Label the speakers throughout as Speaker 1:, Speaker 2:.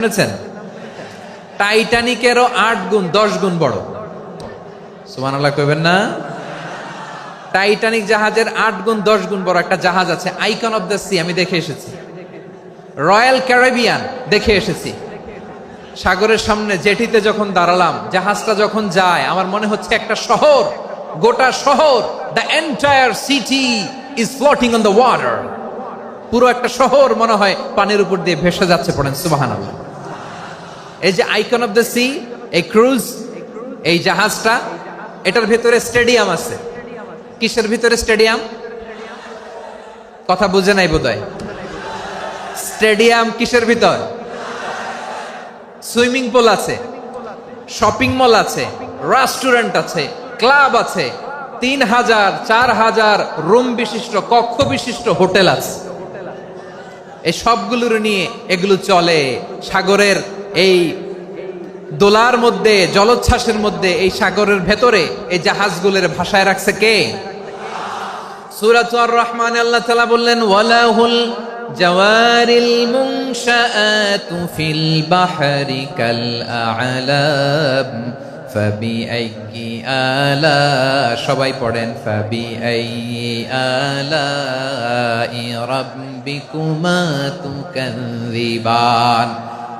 Speaker 1: শুনেছেন? টাইটানিকেরও আট গুণ, দশ গুণ বড়। সুমান আল্লাহ কইবেন না? টাইটানিক জাহাজের আট গুণ, দশ গুণ বড় একটা জাহাজ আছে, আইকন অফ দ্য সি, আমি দেখে এসেছি। রয়্যাল ক্যারেবিয়ান, দেখে এসেছি। সাগরের সামনে জেটিতে যখন দাঁড়ালাম, জাহাজটা যখন যায়, আমার মনে হচ্ছে একটা শহর, গোটা শহর the entire city is floating on the water পুরো একটা শহর মনে হয় পানির উপর দিয়ে ভেসে যাচ্ছে পড়েন সুবাহান এই যে আইকন অফ দ্য সি এই ক্রুজ এই জাহাজটা, এটার ভেতরে স্টেডিয়াম আছে। কিসের ভিতরে স্টেডিয়াম কথা বুঝে নাই বোধহয়। স্টেডিয়াম কিসের ভিতর? সুইমিং পুল আছে শপিং মল আছে রেস্টুরেন্ট আছে ক্লাব আছে, তিন হাজার, চার হাজার রুম বিশিষ্ট, কক্ষ বিশিষ্ট হোটেল আছে। এই সবগুলোর নিয়ে এগুলো চলে। সাগরের এই দোলার মধ্যে, জলোচ্ছ্বাসের মধ্যে, এই সাগরের ভেতরে, এই জাহাজগুলোর ভাষায় রাখছে কে? সুরাত রহমান আল্লাহ তালা বললেন, ওয়ালাহুল জওয়ারিল মুনশাআতু ফিল বাহরি কাল আ'লাম ফাবিআইয়ি আলা সবাই পড়েন ফাবিআইয়ি আলাই রাব্বিকুমা তুকাযিবান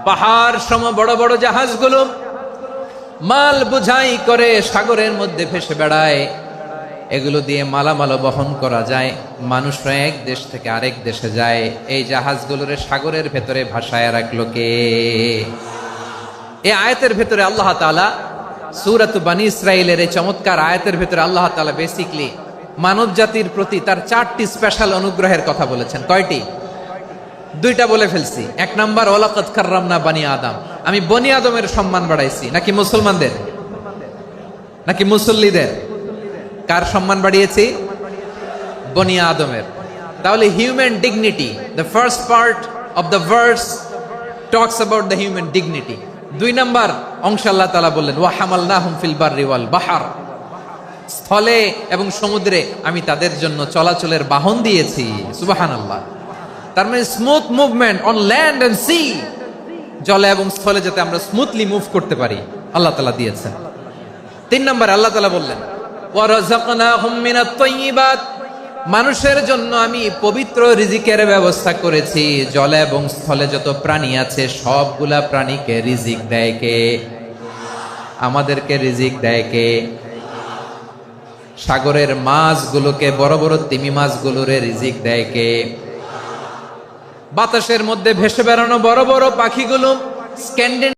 Speaker 1: পাহাড় সম বড় বড় জাহাজগুলো মাল বুঝাই করে সাগরের মধ্যে ভেসে বেড়ায়। এগুলো দিয়ে মালামাল বহন করা যায়। মানুষরা এক দেশ থেকে আরেক দেশে যায়। এই জাহাজগুলোর সাগরের ভেতরে ভাসায় রাখল কে? এই আয়াতের ভেতরে আল্লাহ তাআলা সুরাত বানি ইসরাইলের এই চমৎকার আয়াতের ভেতরে আল্লাহ তালা বেসিকলি মানব জাতির প্রতি তার চারটি স্পেশাল অনুগ্রহের কথা বলেছেন। কয়টি? দুইটা বলে ফেলছি। এক নাম্বার ওলাকত কার্রামনা বানি আদম। আমি বনি আদমের সম্মান বাড়াইছি। নাকি মুসলমানদের? নাকি মুসল্লিদের? কার সম্মান বাড়িয়েছি? বনি আদমের। তাহলে human dignity the first part of the verse talks about the human dignity দুই নাম্বার, অংশ আল্লাহ তালা বললেন ওয়া হামাল না ফিল বাররি ওয়াল বাহার। স্থলে এবং সমুদ্রে আমি তাদের জন্য চলাচলের বাহন দিয়েছি। সুবাহান আল্লাহ তার মানে smooth movement on land and sea জলে এবং স্থলে যাতে আমরা স্মুথলি মুভ করতে পারি। আল্লাহ তালা দিয়েছেন। তিন নম্বর, আল্লাহ তালা বললেন মানুষের জন্য আমি পবিত্র রিজিকের ব্যবস্থা করেছি। জলে এবং স্থলে যত প্রাণী আছে, সবগুলা প্রাণীকে রিজিক দেয় কে? আমাদেরকে রিজিক দেয় কে? সাগরের মাছগুলোকে, বড় বড় তিমি মাছগুলোরে রিজিক দেয় কে? বাতাসের মধ্যে ভেসে বেড়ানো বড় বড় পাখিগুলো স্ক্যান্ডেন